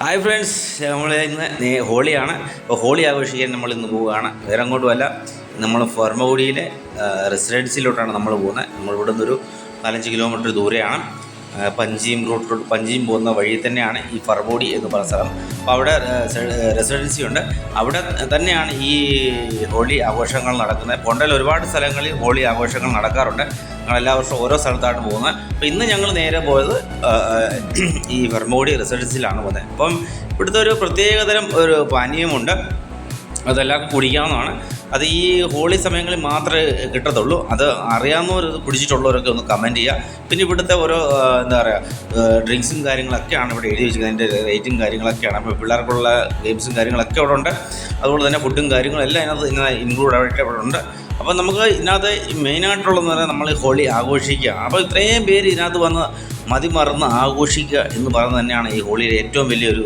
Hi friends നമ്മൾ ഇന്ന് ഹോളിയാണ്. അപ്പോൾ ഹോളി ആഘോഷിക്കാൻ നമ്മൾ ഇന്ന് പോവുകയാണ്. വേറെ അങ്ങോട്ടുമല്ല നമ്മൾ ഫർമകുടിയിലെ റെസിഡൻസിലോട്ടാണ് നമ്മൾ പോകുന്നത്. നമ്മൾ ഇവിടെ നിന്നൊരു നാലഞ്ച് കിലോമീറ്റർ ദൂരെയാണ്. പഞ്ചിയും റൂട്ടിലോട്ട് പഞ്ചിയും പോകുന്ന വഴി തന്നെയാണ് ഈ ഫർബോഡി എന്ന് പറയുന്ന സ്ഥലം. അപ്പോൾ അവിടെ റെസിഡൻസി ഉണ്ട്. അവിടെ തന്നെയാണ് ഈ ഹോളി ആഘോഷങ്ങൾ നടക്കുന്നത്. പൊണ്ടയിൽ ഒരുപാട് സ്ഥലങ്ങളിൽ ഹോളി ആഘോഷങ്ങൾ നടക്കാറുണ്ട്. ഞങ്ങൾ എല്ലാ വർഷവും ഓരോ സ്ഥലത്താണ് പോകുന്നത്. അപ്പോൾ ഇന്ന് ഞങ്ങൾ നേരെ പോയത് ഈ ഫർമോഡി റെസിഡൻസിലാണ് പോകുന്നത് അപ്പം ഇവിടുത്തെ ഒരു പ്രത്യേകതരം ഒരു പാനീയമുണ്ട്. അതെല്ലാവർക്കും കുടിക്കാവുന്നതാണ്. അത് ഈ ഹോളി സമയങ്ങളിൽ മാത്രമേ കിട്ടത്തുള്ളൂ. അത് അറിയാവുന്നവർ ഇത് പിടിച്ചിട്ടുള്ളവരൊക്കെ ഒന്ന് കമന്റ് ചെയ്യുക. പിന്നെ ഇവിടുത്തെ ഓരോ എന്താ പറയുക ഡ്രിങ്ക്സും കാര്യങ്ങളൊക്കെയാണ് ഇവിടെ എഴുതി വെച്ചിരിക്കുന്നത്. അതിന്റെ റേറ്റും കാര്യങ്ങളൊക്കെയാണ്. അപ്പോൾ പിള്ളേർക്കുള്ള ഗെയിംസും കാര്യങ്ങളൊക്കെ അവിടെ ഉണ്ട്. അതുപോലെ തന്നെ ഫുഡും കാര്യങ്ങളും എല്ലാം അതിനകത്ത് ഇങ്ങനെ ഇൻക്ലൂഡ് ആയിട്ട് അവിടെ ഉണ്ട്. അപ്പോൾ നമുക്ക് ഇതിനകത്ത് മെയിനായിട്ടുള്ളതെന്ന് പറഞ്ഞാൽ നമ്മൾ ഹോളി ആഘോഷിക്കുക. അപ്പോൾ ഇത്രയും പേര് ഇതിനകത്ത് വന്ന് മതിമറന്ന് ആഘോഷിക്കുക എന്ന് പറയുന്നത് തന്നെയാണ് ഈ ഹോളിയുടെ ഏറ്റവും വലിയൊരു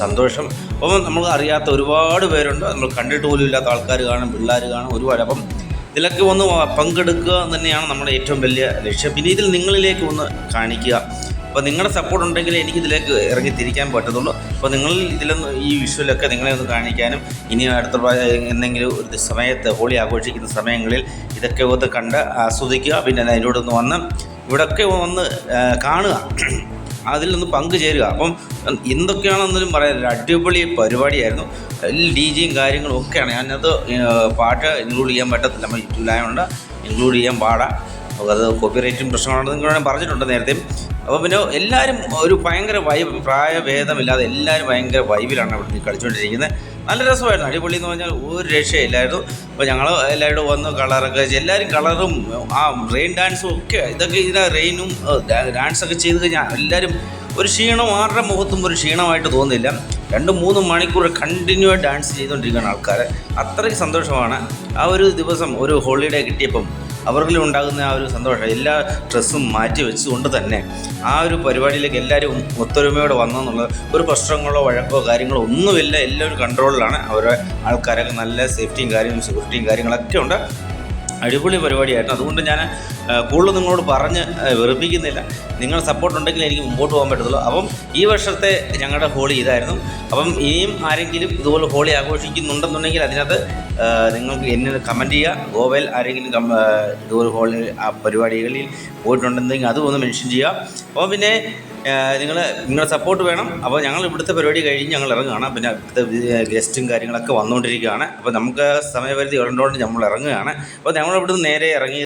സന്തോഷം. അപ്പം നമ്മൾ അറിയാത്ത ഒരുപാട് പേരുണ്ട്. നമ്മൾ കണ്ടിട്ട് പോലും ഇല്ലാത്ത ആൾക്കാർ കാണും പിള്ളേർ കാണും ഒരുപാട്. അപ്പം ഇതിലൊക്കെ ഒന്ന് പങ്കെടുക്കുക തന്നെയാണ് നമ്മുടെ ഏറ്റവും വലിയ ലക്ഷ്യം. പിന്നെ ഇതിൽ നിങ്ങളിലേക്ക് ഒന്ന് കാണിക്കുക. അപ്പോൾ നിങ്ങളുടെ സപ്പോർട്ട് ഉണ്ടെങ്കിൽ എനിക്ക് ഇതിലേക്ക് ഇറങ്ങി തിരിക്കാൻ പറ്റത്തുള്ളൂ. അപ്പോൾ നിങ്ങൾ ഇതിലൊന്ന് ഈ വിഷ്വലൊക്കെ നിങ്ങളെ ഒന്ന് കാണിക്കാനും ഇനി അടുത്ത എന്തെങ്കിലും ഒരു സമയത്ത് ഹോളി ആഘോഷിക്കുന്ന സമയങ്ങളിൽ ഇതൊക്കെ ഒന്ന് കണ്ട് ആസ്വദിക്കുക. പിന്നെ അതിനോട് ഒന്ന് വന്ന് ഇവിടെയൊക്കെ ഒന്ന് കാണുക. അതിൽ നിന്ന് പങ്കുചേരുക അപ്പം എന്തൊക്കെയാണെന്നൊന്നും പറയാൻ അടിപൊളി പരിപാടിയായിരുന്നു. ഡി ജിയും കാര്യങ്ങളും ഒക്കെയാണ്. ഞാനത് പാട്ട് ഇൻക്ലൂഡ് ചെയ്യാൻ പറ്റത്തില്ല. നമ്മൾ യൂട്യൂബിലായതുകൊണ്ട് ഇൻക്ലൂഡ് ചെയ്യാൻ പാടാം. അത് കോപ്പിറൈറ്റും പ്രശ്നമാണെന്ന് ഞാൻ പറഞ്ഞിട്ടുണ്ട് നേരത്തെ. അപ്പോൾ പിന്നെ എല്ലാവരും ഒരു ഭയങ്കര വൈബ് പ്രായഭേദമില്ലാതെ എല്ലാവരും ഭയങ്കര വൈബിലാണ് അവിടെ കളിച്ചുകൊണ്ടിരിക്കുന്നത്. നല്ല രസമായിരുന്നു. അടിപൊളി എന്ന് പറഞ്ഞാൽ ഒരു രക്ഷയില്ലായിരുന്നു. അപ്പോൾ ഞങ്ങൾ എല്ലാവരും വന്ന് കളറൊക്കെ വെച്ച് എല്ലാവരും കളറും ആ റെയിൻ ഡാൻസും ഒക്കെ ഇതൊക്കെ ഇതിനെ റെയിനും ഡാൻസൊക്കെ ചെയ്ത് കഴിഞ്ഞാൽ എല്ലാവരും ഒരു ക്ഷീണം ആരുടെ മുഖത്തും ഒരു ക്ഷീണമായിട്ട് തോന്നുന്നില്ല. രണ്ട് മൂന്ന് മണിക്കൂർ കണ്ടിന്യൂ ആയി ഡാൻസ് ചെയ്തുകൊണ്ടിരിക്കുകയാണ് ആൾക്കാർ അത്രയ്ക്ക് സന്തോഷമാണ്. ആ ഒരു ദിവസം ഒരു ഹോളിഡേ കിട്ടിയപ്പം അവർക്കിലും ഉണ്ടാകുന്ന ആ ഒരു സന്തോഷം. എല്ലാ ഡ്രസ്സും മാറ്റി വെച്ചുകൊണ്ട് തന്നെ ആ ഒരു പരിപാടിയിലേക്ക് എല്ലാവരും ഒത്തൊരുമയോടെ വന്നെന്നുള്ളത് ഒരു പ്രശ്നങ്ങളോ വഴക്കോ കാര്യങ്ങളോ ഒന്നുമില്ല. എല്ലാവരും കൺട്രോളിലാണ് അവരുടെ ആൾക്കാരൊക്കെ നല്ല സേഫ്റ്റിയും കാര്യങ്ങളും സെക്യൂരിറ്റിയും കാര്യങ്ങളൊക്കെ ഉണ്ട്. അടിപൊളി പരിപാടിയായിരുന്നു. അതുകൊണ്ട് ഞാൻ കൂടുതൽ നിങ്ങളോട് പറഞ്ഞ് വെറുപ്പിക്കുന്നില്ല. നിങ്ങൾ സപ്പോർട്ട് ഉണ്ടെങ്കിൽ എനിക്ക് മുമ്പോട്ട് പോകാൻ പറ്റത്തുള്ളൂ. അപ്പം ഈ വർഷത്തെ ഞങ്ങളുടെ ഹോളി ഇതായിരുന്നു. അപ്പം ഇനിയും ആരെങ്കിലും ഇതുപോലെ ഹോളി ആഘോഷിക്കുന്നുണ്ടെന്നുണ്ടെങ്കിൽ അതിനകത്ത് നിങ്ങൾക്ക് എന്നെ കമന്റ് ചെയ്യുക. ഗോവയിൽ ആരെങ്കിലും ഇതുപോലെ ഹോളി പരിപാടികളിൽ പോയിട്ടുണ്ടെന്നുണ്ടെങ്കിൽ അതും ഒന്ന് മെൻഷൻ ചെയ്യുക. അപ്പോൾ പിന്നെ നിങ്ങൾ നിങ്ങളുടെ സപ്പോർട്ട് വേണം. അപ്പോൾ ഞങ്ങൾ ഇവിടുത്തെ പരിപാടി കഴിഞ്ഞ് ഞങ്ങൾ ഇറങ്ങുകയാണ്. പിന്നെ ഇവിടുത്തെ ഗസ്റ്റും കാര്യങ്ങളൊക്കെ വന്നുകൊണ്ടിരിക്കുകയാണ്. അപ്പോൾ നമുക്ക് സമയപരിധി ഉള്ളതുകൊണ്ട് നമ്മൾ ഇറങ്ങുകയാണ്. അപ്പോൾ ഞങ്ങൾ ഇവിടുന്ന് നേരെ ഇറങ്ങി